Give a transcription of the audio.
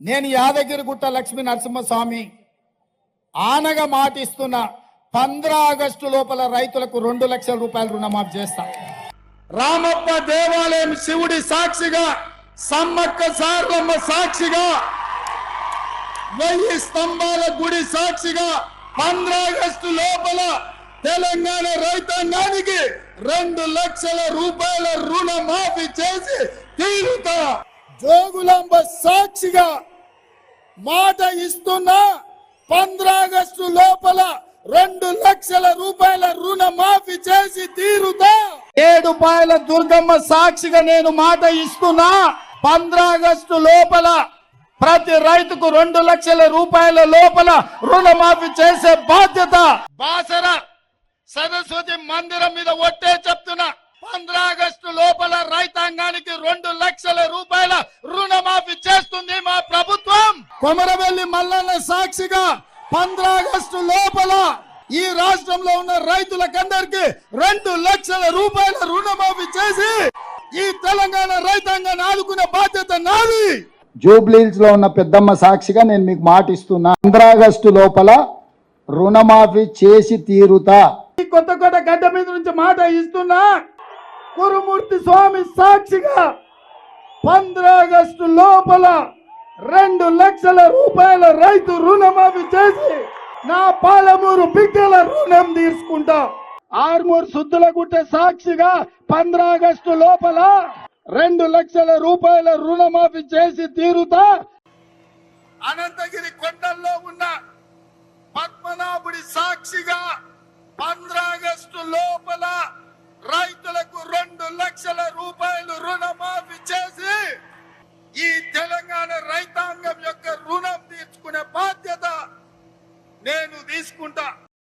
నేను యాదగిరిగుట్ట లక్ష్మీ నరసింహస్వామి ఆనగా మాటిస్తున్న పంద్రా ఆగస్టు లోపల రైతులకు రెండు లక్షల రూపాయలు రుణమాఫీ చేస్తా. రామప్ప దేవాలయం శివుడి సాక్షిగా సమ్మక్క సార్లమ్మ సాక్షిగా వెయ్యి స్తంభాల గుడి సాక్షిగా పంద్రాగస్టు లోపల తెలంగాణ రైతాంగానికి రెండు లక్షల రూపాయల రుణమాఫీ చేసి తీరుతా. జోగులాంబ సాక్షిగా మాట ఇస్తున్నా పంద్రాగస్టు లోపల రెండు లక్షల రూపాయల రుణమాఫీ చేసి తీరుతా. ఏడు పాయల దుర్గమ్మ సాక్షిగా నేను మాట ఇస్తున్నా. పంద్రాగస్టు లోపల ప్రతి రైతుకు రెండు లక్షల రూపాయల లోపల రుణమాఫీ చేసే బాధ్యత. బాసర సరస్వతి మందిరం మీద ఒట్టే చెప్తున్నా. ఆగస్టు లోపల రైతాంగానికి రెండు లక్షల రూపాయల రుణమాఫీ చేస్తుంది మా ప్రభుత్వం. కొమరవెల్లి మల్లన్న సాక్షిగా ఆగస్టు లోపల ఈ రాష్ట్రంలో ఉన్న రైతులకందరికి రెండు లక్షల రూపాయల రుణమాఫీ చేసి ఈ తెలంగాణ రైతాంగాన్ని ఆదుకునే బాధ్యత నాది. జూబ్లీల్స్లో ఉన్న పెద్దమ్మ సాక్షిగా నేను మీకు మాట ఇస్తున్నా. ఆగస్టు లోపల రుణమాఫీ చేసి తీరుతా. ఈ కొత్త కొత్త గడ్డ మీద నుంచి మాట ఇస్తున్నా. కురుమూర్తి స్వామి సాక్షిగా ఆగస్టు లోపల రెండు లక్షల రూపాయల రైతు రుణమాఫీ చేసి నా పాలమూరు బిడ్డల రుణం తీసుకుంటా. ఆర్మూరు సుద్దుల గుట్ట సాక్షిగా ఆగస్టు లోపల రెండు లక్షల రూపాయల రుణమాఫీ చేసి తీరుతా. అనంతగిరి తీసుకుంటా.